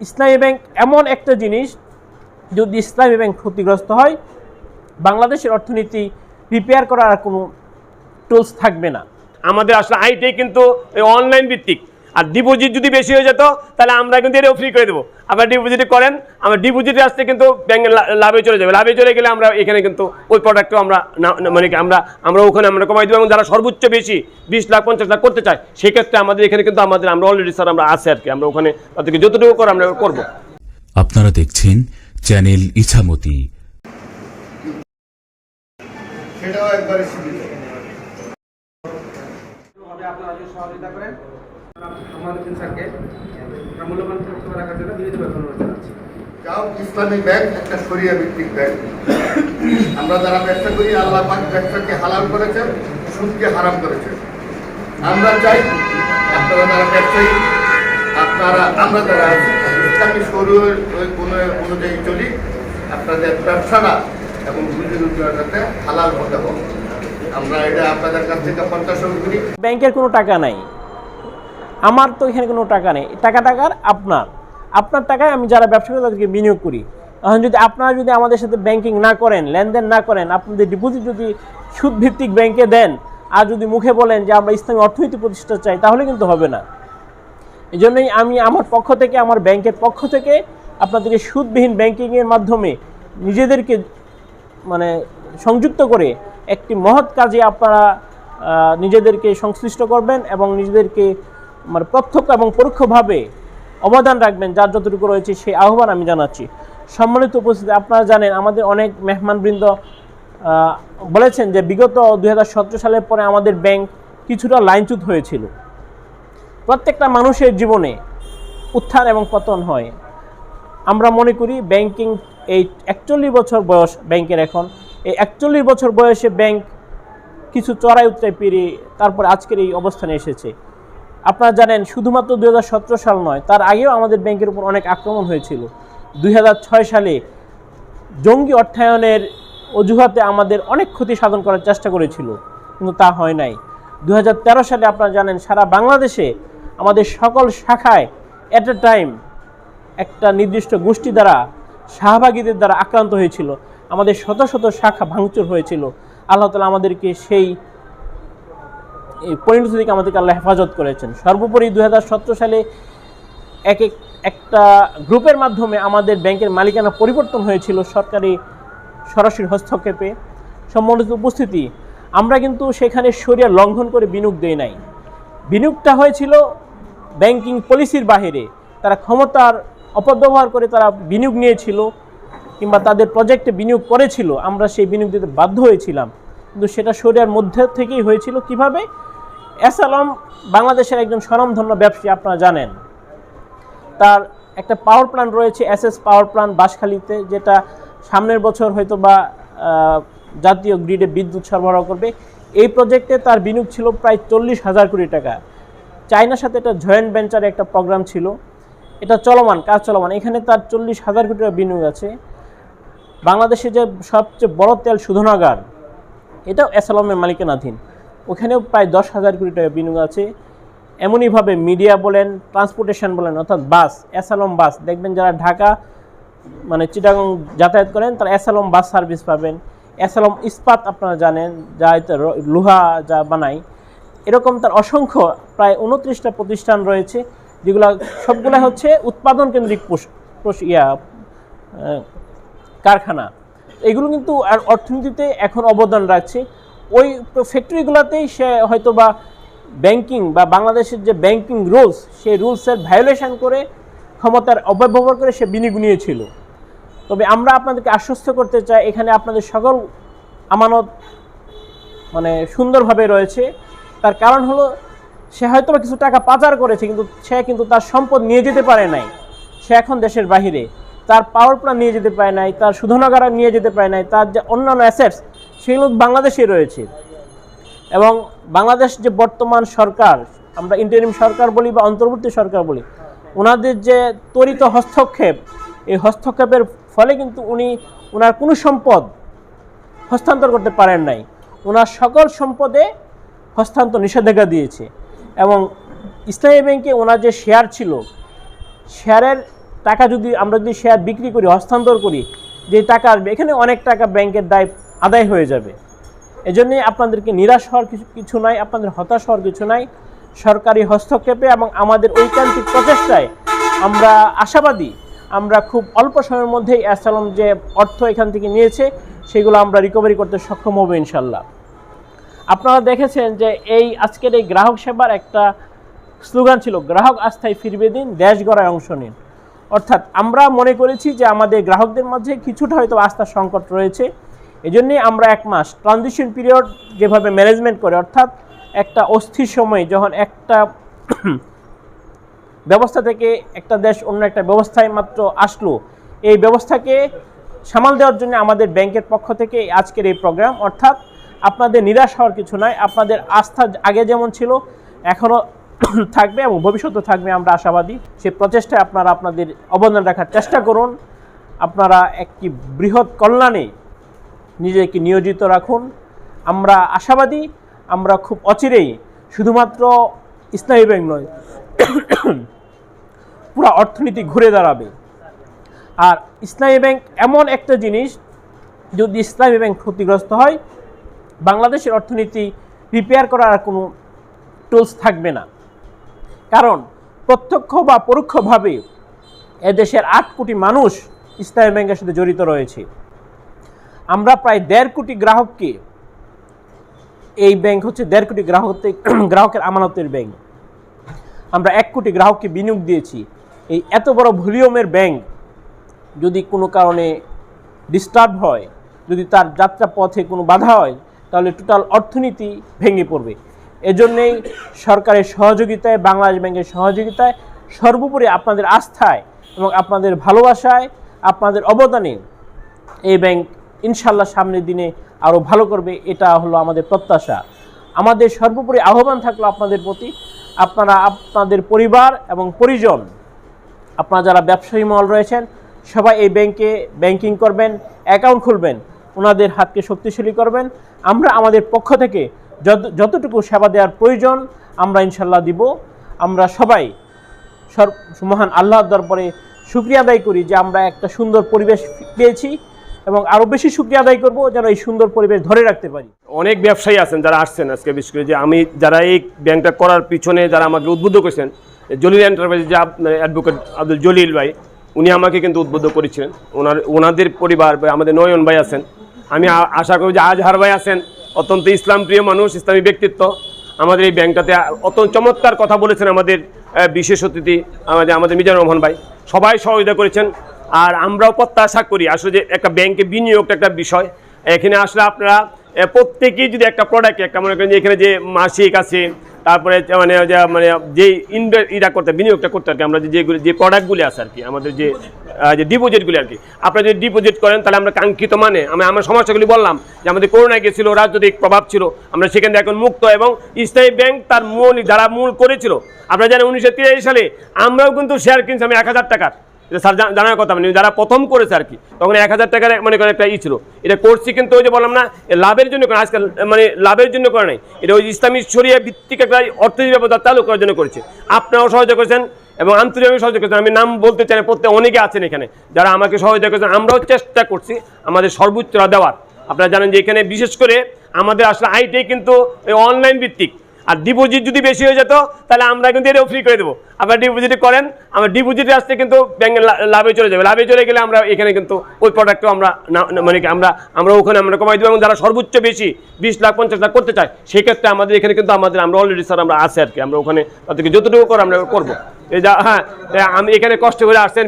ইসলামী bank এমন একটা জিনিস, যদি ইসলামী ব্যাংক ক্ষতিগ্রস্ত হয়, বাংলাদেশের অর্থনীতি রিপেয়ার করার কোনো টুলস থাকবে না। আমাদের আসলে আইটি কিন্তু অনলাইন ভিত্তিক। আর ডিপোজিট যদি বেশি হয়ে যেত তাহলে আমরা কিন্তু এটাও ফ্রি করে দেবো। আপনারা ডিপোজিট করেন আমরা ডিপোজিটে আসতে কিন্তু ব্যাংকের লা- লাভে চলে যাবে। লাভে চলে গেলে আমরা এখানে কিন্তু ওই প্রোডাক্টও আমরা না- না- মানে কি আমরা আমরা ওখানে আমরা কমাই দেবো। এবং যারা সর্বোচ্চ বেশি বিশ লাখ পঞ্চাশ লাখ করতে চায় সেক্ষেত্রে আমাদের এখানে কিন্তু আমাদের আমরা অলরেডি স্যার আমরা আছে আর কি। আমরা ওখানে তাদেরকে যতটুকু করে আমরা করব। আপনারা দেখছেন চ্যানেল ইছামতি। সেটাও একবারে ভাবে আপনারা যদি সহযোগিতা করেন আমাদের স্যারকে আমরা মূল্যবান বক্তব্য রাখার জন্য বিনীতভাবে অনুরোধ জানাচ্ছি। যাও ইসলামী ব্যাংক একটা শরিয়া ভিত্তিক ব্যাংক আমরা যারা ব্যবসা করি আল্লাহ পাক ব্যবসাকে হালাল করেছেন সুদকে হারাম করেছেন। আমরা চাই আপনারা যারা ব্যবসায়ী আপনারা আমরা যারা আছি ইসলামী কোন অনুযায়ী চলি আপনাদের ব্যবসাটা এবং রুজি রোজগার যাতে হালাল হতে হোক আমরা এটা আপনাদের কাছ থেকে প্রত্যাশা করি। ব্যাংকের কোনো টাকা নাই। আমার তো এখানে কোনো টাকা নেই। টাকা টাকার আপনার। আপনার টাকায় আমি যারা ব্যবসা করি তাদেরকে বিনিয়োগ করি। এখন যদি আপনারা যদি আমাদের সাথে ব্যাংকিং না করেন, লেনদেন না করেন আপনাদের ডিপোজিট যদি সুদভিত্তিক ব্যাংকে দেন, আর যদি মুখে বলেন যে আমরা ইসলামী অর্থনীতি প্রতিষ্ঠা চাই, তাহলে কিন্তু হবে না। এই জন্যই আমি আমার পক্ষ থেকে, আমার ব্যাংকের পক্ষ থেকে আপনাদেরকে সুদবিহীন ব্যাংকিংয়ের মাধ্যমে নিজেদেরকে মানে সংযুক্ত করে একটি মহৎ কাজে আপনারা নিজেদেরকে সংশ্লিষ্ট করবেন এবং নিজেদেরকে মানে প্রত্যক্ষ এবং পরোক্ষভাবে অবদান রাখবেন, যার যতটুকু রয়েছে সেই আহ্বান আমি জানাচ্ছি। সম্মানিত উপস্থিতি, আপনারা জানেন আমাদের অনেক মেহমানবৃন্দ বলেছেন যে বিগত দু হাজার সতেরো সালের পরে আমাদের ব্যাংক কিছুটা লাইনচ্যুত হয়েছিল। প্রত্যেকটা মানুষের জীবনে উত্থান এবং পতন হয়। আমরা মনে করি ব্যাংকিং এই একচল্লিশ বছর বয়স ব্যাংকের এখন। এই একচল্লিশ বছর বয়সে ব্যাংক কিছু চড়াই উত্তরায় পেরিয়ে তারপর আজকের এই অবস্থানে এসেছে। আপনারা জানেন, শুধুমাত্র দু হাজার সতেরো সাল নয়, তার আগেও আমাদের ব্যাংকের উপর অনেক আক্রমণ হয়েছিল। দুই হাজার ছয় সালে জঙ্গি অর্থায়নের অজুহাতে আমাদের অনেক ক্ষতি সাধন করার চেষ্টা করেছিল, কিন্তু তা হয় নাই। দু হাজার তেরো সালে আপনারা জানেন, সারা বাংলাদেশে আমাদের সকল শাখায় অ্যাট এ টাইম একটা নির্দিষ্ট গোষ্ঠী দ্বারা, শাহবাগীদের দ্বারা আক্রান্ত হয়েছিল। আমাদের শত শত শাখা ভাঙচুর হয়েছিল। আল্লাহ তালা আমাদেরকে সেই পরিণতি থেকে আমাদেরকে আল্লাহ হেফাজত করেছেন। সর্বোপরি দু হাজার সতেরো সালে এক এক একটা গ্রুপের মাধ্যমে আমাদের ব্যাংকের মালিকানা পরিবর্তন হয়েছিল সরকারি সরাসরি হস্তক্ষেপে। সম্মানিত উপস্থিতি, আমরা কিন্তু সেখানে সরিয়া লঙ্ঘন করে বিনিয়োগ দেই নাই। বিনিয়োগটা হয়েছিল ব্যাংকিং পলিসির বাহিরে। তারা ক্ষমতার অপব্যবহার করে তারা বিনিয়োগ নিয়েছিল কিংবা তাদের প্রজেক্টে বিনিয়োগ করেছিল। আমরা সেই বিনিয়োগ দিতে বাধ্য হয়েছিলাম। কিন্তু সেটা শরিয়ার মধ্যে থেকেই হয়েছিল। কীভাবে? এস আলম বাংলাদেশের একজন স্বনামধন্য ব্যবসায়ী, আপনারা জানেন। তার একটা পাওয়ার প্ল্যান্ট রয়েছে এস এস পাওয়ার প্ল্যান্ট বাঁশখালীতে, যেটা সামনের বছর হয়তো বা জাতীয় গ্রিডে বিদ্যুৎ সরবরাহ করবে। এই প্রজেক্টে তার বিনিয়োগ ছিল প্রায় চল্লিশ হাজার কোটি টাকা। চায়নার সাথে একটা জয়েন্ট ভেঞ্চারে একটা প্রোগ্রাম ছিল। এটা চলমান, কাজ চলমান। এখানে তার চল্লিশ হাজার কোটি টাকা বিনিয়োগ আছে। বাংলাদেশে যে সবচেয়ে বড় তেল শোধনাগার এটাও এসালমের মালিকানাধীন। ওখানেও প্রায় দশ হাজার কোটি টাকা বিনিয়োগ আছে। এমনইভাবে মিডিয়া বলেন, ট্রান্সপোর্টেশন বলেন, অর্থাৎ বাস, এসালম বাস। দেখবেন যারা ঢাকা মানে চিটাগং যাতায়াত করেন, তারা এসালম বাস সার্ভিস পাবেন। এসালম ইস্পাত আপনারা জানেন, যা লোহা যা বানায়। এরকম তার অসংখ্য প্রায় উনত্রিশটা প্রতিষ্ঠান রয়েছে, যেগুলো সবগুলো হচ্ছে উৎপাদন কেন্দ্রিক ইয়া কারখানা। এগুলো কিন্তু আর অর্থনীতিতে এখন অবদান রাখছে। ওই ফ্যাক্টরিগুলোতেই সে হয়তো বা ব্যাংকিং বা বাংলাদেশের যে ব্যাংকিং রুলস সেই রুলসের ভায়োলেশন করে, ক্ষমতার অপব্যবহার করে সে বিনিয়োগ নিয়েছিল। তবে আমরা আপনাদেরকে আশ্বস্ত করতে চাই, এখানে আপনাদের সকল আমানত মানে সুন্দরভাবে রয়েছে। তার কারণ হলো, সে হয়তো কিছু টাকা পাচার করেছে, কিন্তু সে কিন্তু তার সম্পদ নিয়ে যেতে পারে নাই। সে এখন দেশের বাহিরে। তার পাওয়ার প্ল্যান্ট নিয়ে যেতে পারে নাই, তার শোধনাগার নিয়ে যেতে পারে নাই, তার যে অন্যান্য অ্যাসেটস সেগুলো বাংলাদেশে রয়েছে। এবং বাংলাদেশ যে বর্তমান সরকার, আমরা ইন্টারিম সরকার বলি বা অন্তর্বর্তী সরকার বলি, ওনাদের যে ত্বরিত হস্তক্ষেপ, এই হস্তক্ষেপের ফলে কিন্তু উনি ওনার কোনো সম্পদ হস্তান্তর করতে পারেন নাই। ওনার সকল সম্পদে হস্তান্তর নিষেধাজ্ঞা দিয়েছে। এবং ইসলামী ব্যাংকে ওনার যে শেয়ার ছিল শেয়ারের টাকা যদি আমরা যদি শেয়ার বিক্রি করি, হস্তান্তর করি, যে টাকা আসবে, এখানে অনেক টাকা ব্যাংকের দায়, আদায় হয়ে যাবে। এজন্যই আপনাদেরকে নিরাশ হওয়ার কিছু কিছু নাই, আপনাদের হতাশ হওয়ার কিছু নাই। সরকারি হস্তক্ষেপে এবং আমাদের ঐকান্তিক প্রচেষ্টায় আমরা আশাবাদী, আমরা খুব অল্প সময়ের মধ্যেই অ্যাসালম যে অর্থ এখান থেকে নিয়েছে, সেগুলো আমরা রিকভারি করতে সক্ষম হব ইনশাল্লাহ। আপনারা দেখেছেন যে এই আজকের এই গ্রাহক সেবার একটা স্লোগান ছিল, গ্রাহক আস্থায় ফিরবে দিন, দেশ গড়ায় অংশ নিন। অর্থাৎ আমরা মনে করেছি যে আমাদের গ্রাহকদের মধ্যে কিছুটা হয়তো আস্থার সংকট রয়েছে। এজন্যই আমরা এক মাস ট্রানজিশন পিরিয়ড যেভাবে ম্যানেজমেন্ট করে, অর্থাৎ একটা অস্থির সময়ে যখন একটা ব্যবস্থা থেকে একটা দেশ অন্য একটা ব্যবস্থায় মাত্র আসলো, এই ব্যবস্থাকে সামাল দেওয়ার জন্য আমাদের ব্যাংকের পক্ষ থেকে আজকের এই প্রোগ্রাম অর্থাৎ আপনাদের নিরাশ হওয়ার কিছু নয় আপনাদের আস্থা আগে যেমন ছিল, এখনও থাকবে এবং ভবিষ্যতে থাকবে, আমরা আশাবাদী। সেই প্রচেষ্টায় আপনারা আপনাদের অবদান রাখার চেষ্টা করুন। আপনারা একটি বৃহৎ কল্যাণে নিজেকে নিয়োজিত রাখুন। আমরা আশাবাদী, আমরা খুব অচিরেই শুধুমাত্র ইসলামী ব্যাংক নয়, পুরো অর্থনীতি ঘুরে দাঁড়াবে। আর ইসলামী ব্যাংক এমন একটা জিনিস, যদি ইসলামী ব্যাংক ক্ষতিগ্রস্ত হয়, বাংলাদেশের অর্থনীতি রিপেয়ার করার কোনো টুলস থাকবে না। কারণ প্রত্যক্ষ বা পরোক্ষভাবে এদেশের আট কোটি মানুষ ইসলামী ব্যাংকের সাথে জড়িত রয়েছে। আমরা প্রায় দেড় কোটি গ্রাহককে, এই ব্যাংক হচ্ছে দেড় কোটি গ্রাহক গ্রাহকের আমানতের ব্যাংক। আমরা এক কোটি গ্রাহককে বিনিয়োগ দিয়েছি। এই এত বড় ভলিউমের ব্যাংক যদি কোনো কারণে ডিস্টার্ব হয়, যদি তার যাত্রা পথে কোনো বাধা হয়, তাহলে টোটাল অর্থনীতি ভেঙে পড়বে। এজন্যেই সরকারের সহযোগিতায়, বাংলাদেশ ব্যাংকের সহযোগিতায় সর্বোপরি আপনাদের আস্থায় এবং আপনাদের ভালোবাসায়, আপনাদের অবদানে এই ব্যাংক ইনশাল্লাহ সামনের দিনে আরও ভালো করবে, এটা হলো আমাদের প্রত্যাশা। আমাদের সর্বোপরি আহ্বান থাকল আপনাদের প্রতি। আপনারা, আপনাদের পরিবার এবং পরিজন, আপনারা যারা ব্যবসায়ী মহল রয়েছেন, সবাই এই ব্যাংকে ব্যাংকিং করবেন, অ্যাকাউন্ট খুলবেন, ওনাদের হাতকে শক্তিশালী করবেন। আমরা আমাদের পক্ষ থেকে যতটুকু সেবা দেওয়ার প্রয়োজন, আমরা ইনশাল্লাহ দিব। আমরা সবাই মহান আল্লাহর দরবারে শুক্রিয়া আদায় করি যে আমরা একটা সুন্দর পরিবেশ পেয়েছি এবং আরও বেশি শুক্রিয়া আদায় করব যেন এই সুন্দর পরিবেশ ধরে রাখতে পারি। অনেক ব্যবসায়ী আছেন যারা আসছেন আজকে বিশেষ করে যে আমি, যারা এই ব্যাংকটা করার পিছনে যারা আমাকে উদ্বুদ্ধ করেছেন, জলিল এন্টারপ্রাইজ যে অ্যাডভোকেট আব্দুল জলিল ভাই, উনি আমাকে কিন্তু উদ্বুদ্ধ করেছিলেন। ওনার, ওনাদের পরিবার আমাদের নয়ন ভাই আছেন। আমি আশা করি যে আজহার ভাই আছেন। অত্যন্ত ইসলাম প্রিয় মানুষ, ইসলামী ব্যক্তিত্ব। আমাদের এই ব্যাংকটাতে অত্যন্ত চমৎকার কথা বলেছেন আমাদের বিশেষ অতিথি, আমাদের আমাদের মিজানুর রহমান ভাই। সবাই সহযোগিতা করেছেন। আর আমরাও প্রত্যাশা করি আসলে যে একটা ব্যাংকে বিনিয়োগটা একটা বিষয়। এখানে আসলে আপনারা প্রত্যেকেই যদি একটা প্রোডাক্ট একটা, মনে করেন যে এখানে যে মাসিক আছে, তারপরে মানে মানে যে ইনভে ইটা করতে, বিনিয়োগটা করতে আর কি, আমরা যেগুলি, যে প্রোডাক্টগুলি আছে আর কি, আমাদের যে যে ডিপোজিটগুলি আর কি, আপনারা যদি ডিপোজিট করেন, তাহলে আমরা কাঙ্ক্ষিত মানে আমি, আমার সমস্যাগুলি বললাম, যে আমাদের করোনা গেছিল, রাজনৈতিক প্রভাব ছিল, আমরা সেখান থেকে এখন মুক্ত এবং স্থায়ী ব্যাংক তার মূল, যারা মূল করেছিল, আপনারা জানেন উনিশশো তিরাশি সালে আমরাও কিন্তু শেয়ার কিনছি আমি এক হাজার টাকার। স্যার জানার কথা মানে যারা প্রথম করেছে আর কি, তখন এক হাজার টাকার মানে একটা ই ছিল। এটা করছি কিন্তু ওই যে বললাম না লাভের জন্য করে আজকাল মানে লাভের জন্য করে নাই। এটা ওই ইসলামী শরিয়া ভিত্তিক একটা অর্থনীতি ব্যবস্থা চালু করার জন্য করেছে। আপনারাও সহযোগ করেছেন এবং আন্তর্জাতিক সহযোগ করেছেন। আমি নাম বলতে চাই প্রত্যেক অনেকে আছেন এখানে। যারা আমাকে সহযোগ করেছেন, আমরাও চেষ্টা করছি আমাদের সর্বোচ্চটা দেওয়ার। আপনারা জানেন যে এখানে বিশেষ করে আমাদের আসলে আইটি কিন্তু অনলাইন ভিত্তিক। আর ডিপোজিট যদি বেশি হয়ে যেত তাহলে আমরা কিন্তু এটাও ফ্রি করে দেবো। আপনারা ডিপোজিট করেন আমরা ডিপোজিট আসতে কিন্তু ব্যাংকের লাভে চলে যাবে। লাভে চলে গেলে আমরা এখানে কিন্তু ওই প্রোডাক্টও আমরা মানে আমরা আমরা ওখানে আমরা কমাই দেবো। এবং যারা সর্বোচ্চ বেশি বিশ লাখ পঞ্চাশ লাখ করতে চায় সেক্ষেত্রে আমাদের এখানে কিন্তু আমাদের আমরা অলরেডি স্যার আমরা আছে আর কি। আমরা ওখানে তাদেরকে যতটুকু করে আমরা করব। এই যা হ্যাঁ আমি এখানে কষ্ট করে আসছেন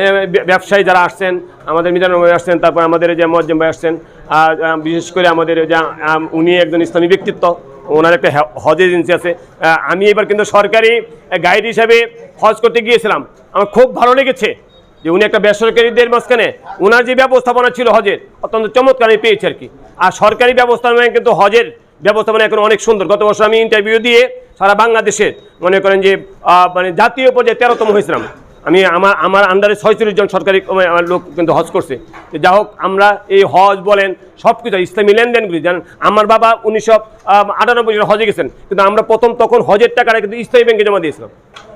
এ, ব্যবসায়ী যারা আসছেন আমাদের মিজানুর ভাই আসছেন তারপর আমাদের যে মজ্জম ভাই আসছেন আর বিশেষ করে আমাদের যে উনি একজন ইসলামী ব্যক্তিত্ব। ওনার একটা হজ এজেন্সি আছে। আমি এবার কিন্তু সরকারি গাইড হিসাবে হজ করতে গিয়েছিলাম। আমার খুব ভালো লেগেছে যে উনি একটা বেসরকারিদের মাঝখানে ওনার যে ব্যবস্থাপনা ছিল হজের, অত্যন্ত চমৎকার আমি পেয়েছি আর কি। আর সরকারি ব্যবস্থাপনায় কিন্তু হজের ব্যবস্থাপনা এখন অনেক সুন্দর। গত বছর আমি ইন্টারভিউ দিয়ে সারা বাংলাদেশের মনে করেন যে মানে জাতীয় পর্যায়ে তেরোতম হয়েছিলাম। আমি আমার আমার আন্ডারে ছয়চল্লিশ জন সরকারি লোক কিন্তু হজ করছে। যা হোক, আমরা এই হজ বলেন সব কিছু ইসলামী লেনদেনগুলি জানেন আমার বাবা উনিশশো আটানব্বই সালে হজে গেছেন, কিন্তু আমরা প্রথম তখন হজের টাকাটা কিন্তু ইসলামী ব্যাংকে জমা দিয়েছিলাম।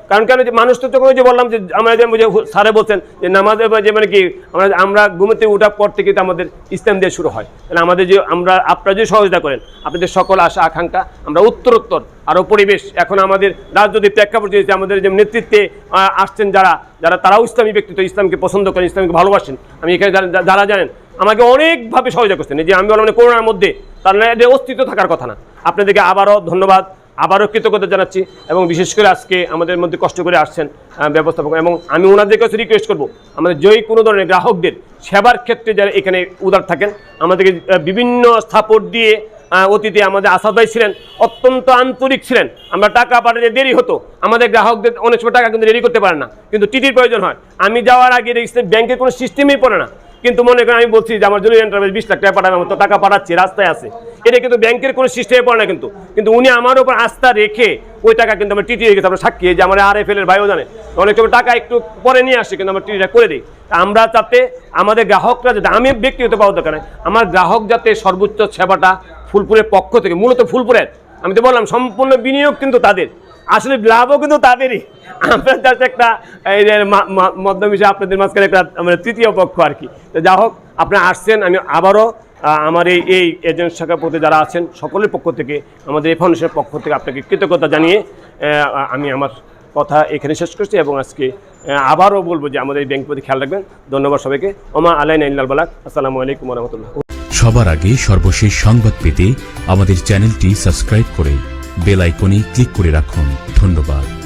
কারণ কেন যে মানুষ তো তখন যে বললাম যে আমরা যে স্যারে বলছেন যে নামাজে যে মানে কি, আমরা আমরা ঘুমোতে ওঠার পর থেকে তো আমাদের ইসলাম দিয়ে শুরু হয়। তাহলে আমাদের যে, আমরা, আপনারা যে সহযোগিতা করেন, আপনাদের সকল আশা, আকাঙ্ক্ষা, আমরা উত্তরোত্তর আরও পরিবেশ, এখন আমাদের রাজনৈতিক প্রেক্ষাপট যে আমাদের যে নেতৃত্বে আসছেন যারা যারা তারাও ইসলামী ব্যক্তিত্ব, ইসলামকে পছন্দ করেন, ইসলামকে ভালোবাসেন। আমি এখানে যারা- জানেন, আমাকে অনেকভাবে সহযোগিতা করছেন। যে আমি বললাম মানে করোনার মধ্যে, তার না অস্তিত্ব থাকার কথা না। আপনাদেরকে আবারও ধন্যবাদ। আবারও কৃতজ্ঞতা জানাচ্ছি এবং বিশেষ করে আজকে আমাদের মধ্যে কষ্ট করে আসছেন ব্যবস্থাপক। এবং আমি ওনাদের কাছে রিকোয়েস্ট করব, আমাদের যেই কোনো ধরনের গ্রাহকদের সেবার ক্ষেত্রে যারা এখানে উদার থাকেন, আমাদেরকে বিভিন্ন সাপোর্ট দিয়ে অতীতে আমাদের আসাদ ভাই ছিলেন, অত্যন্ত আন্তরিক ছিলেন। আমরা টাকা পাঠাতে দেরি হতো, আমাদের গ্রাহকদের অনেক সময় টাকা কিন্তু রেডি করতে পারে না, কিন্তু টিটির প্রয়োজন হয়। আমি যাওয়ার আগে ব্যাংকের কোনো সিস্টেমই পড়ে না। কিন্তু মনে করেন আমি বলছি যে আমার জরুরি এন্টারপ্রাইজ বিশ লাখ টাকা পাঠাবে আমার তো টাকা পাঠাচ্ছি, রাস্তায় আছে। এটা কিন্তু ব্যাংকের কোনো সিস্টেমে পড়ে না কিন্তু। কিন্তু উনি আমার উপর আস্থা রেখে ওই টাকা কিন্তু আমরা টিটি রেখেছি আমরা সাক্ষী যে আমার আর এফ এর ভাইও জানে। অনেক সময় টাকা একটু পরে নিয়ে আসে কিন্তু আমরা টিটিটা করে দিই। আমরা যাতে আমাদের গ্রাহকরা যাতে আমি ব্যক্তিগত পাওয়া দরকার আমার গ্রাহক যাতে সর্বোচ্চ সেবাটা ফুলপুরের পক্ষ থেকে, মূলত ফুলপুরের। আমি তো বললাম, সম্পূর্ণ বিনিয়োগ কিন্তু তাদের। আসলে লাভও কিন্তু তাদেরই। আমরা জাস্ট একটা, এই যে মধ্যম হিসেবে আপনাদের মাঝখানে একটা মানে তৃতীয় পক্ষ আর কি। তো যা হোক আপনারা আসছেন, আমি আবারও আমার এই এই এজেন্ট শাখার প্রতি যারা আছেন সকলের পক্ষ থেকে, আমাদের এই ফাউন্ডেশনের পক্ষ থেকে আপনাকে কৃতজ্ঞতা জানিয়ে আমি আমার কথা এখানে শেষ করছি এবং আজকে আবারও বলব যে আমাদের এই ব্যাংক প্রতি খেয়াল রাখবেন। ধন্যবাদ সবাইকে। ওমা আলাইন ইল্লাল বালাক। আসসালামু আলাইকুম রহমতুল্লাহ। সবার আগে সর্বশেষ সংবাদ পেতে আমাদের চ্যানেলটি সাবস্ক্রাইব করে বেল আইকনে ক্লিক করে রাখুন। ধন্যবাদ।